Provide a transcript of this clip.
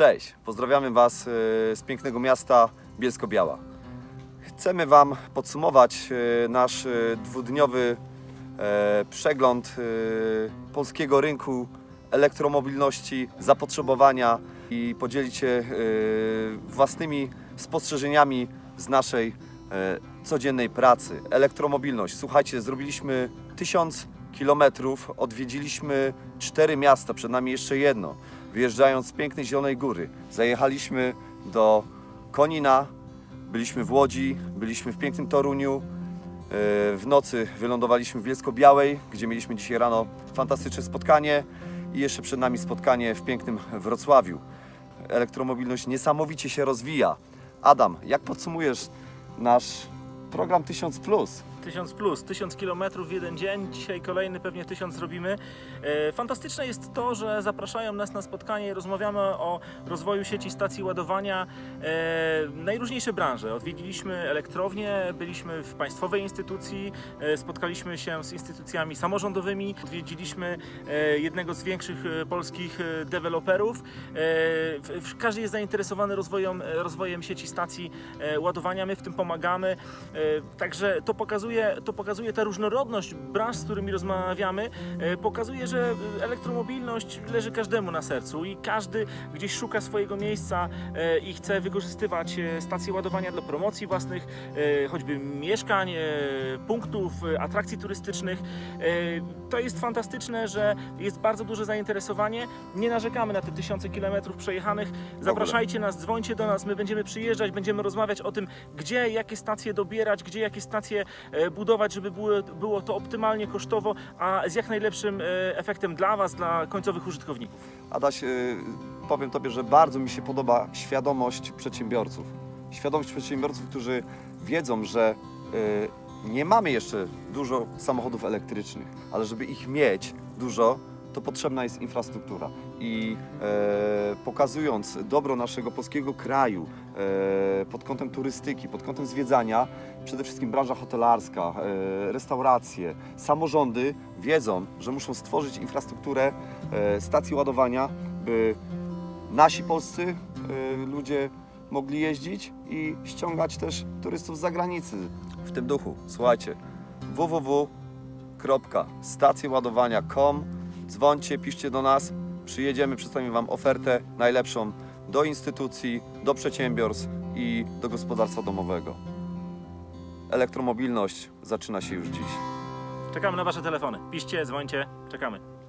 Cześć, pozdrawiamy Was y, z pięknego miasta Bielsko-Biała. Chcemy Wam podsumować y, nasz y, dwudniowy przegląd polskiego rynku elektromobilności, zapotrzebowania i podzielić się własnymi spostrzeżeniami z naszej codziennej pracy. Elektromobilność. Słuchajcie, zrobiliśmy tysiąc kilometrów, odwiedziliśmy cztery miasta, przed nami jeszcze jedno. Wyjeżdżając z pięknej Zielonej Góry, zajechaliśmy do Konina, byliśmy w Łodzi, byliśmy w pięknym Toruniu, e, w nocy wylądowaliśmy w Bielsko-Białej, gdzie mieliśmy dzisiaj rano fantastyczne spotkanie i jeszcze przed nami spotkanie w pięknym Wrocławiu. Elektromobilność niesamowicie się rozwija. Adam, jak podsumujesz nasz program 1000 plus? 1000 plus, 1000 kilometrów w jeden dzień, dzisiaj kolejny pewnie 1000 zrobimy. E, Fantastyczne jest to, że zapraszają nas na spotkanie i rozmawiamy o rozwoju sieci stacji ładowania. E, Najróżniejsze branże. Odwiedziliśmy elektrownię, byliśmy w państwowej instytucji, e, spotkaliśmy się z instytucjami samorządowymi, odwiedziliśmy jednego z większych polskich deweloperów. Każdy jest zainteresowany rozwojem, rozwojem sieci stacji ładowania, my w tym pomagamy. Także to pokazuje, to pokazuje ta różnorodność branż, z którymi rozmawiamy, e, pokazuje, że elektromobilność leży każdemu na sercu i każdy gdzieś szuka swojego miejsca e, i chce wykorzystywać e, stacje ładowania do promocji własnych, choćby mieszkań, punktów, atrakcji turystycznych. To jest fantastyczne, że jest bardzo duże zainteresowanie. Nie narzekamy na te tysiące kilometrów przejechanych. Zapraszajcie nas, dzwońcie do nas, my będziemy przyjeżdżać, będziemy rozmawiać o tym, gdzie jakie stacje dobierać, gdzie jakie stacje budować, żeby było, było to optymalnie kosztowo, a z jak najlepszym e, efektem dla Was, dla końcowych użytkowników. Adaś, y, powiem Tobie, że bardzo mi się podoba świadomość przedsiębiorców. Świadomość przedsiębiorców, którzy wiedzą, że nie mamy jeszcze dużo samochodów elektrycznych, ale żeby ich mieć dużo, to potrzebna jest infrastruktura. I e, pokazując dobro naszego polskiego kraju e, pod kątem turystyki, pod kątem zwiedzania, przede wszystkim branża hotelarska, e, restauracje, samorządy wiedzą, że muszą stworzyć infrastrukturę e, stacji ładowania, by nasi polscy e, ludzie mogli jeździć i ściągać też turystów z zagranicy. W tym duchu, słuchajcie, www.stacjeładowania.com dzwońcie, piszcie do nas, przyjedziemy, przedstawimy Wam ofertę najlepszą do instytucji, do przedsiębiorstw i do gospodarstwa domowego. Elektromobilność zaczyna się już dziś. Czekamy na Wasze telefony. Piszcie, dzwońcie, czekamy.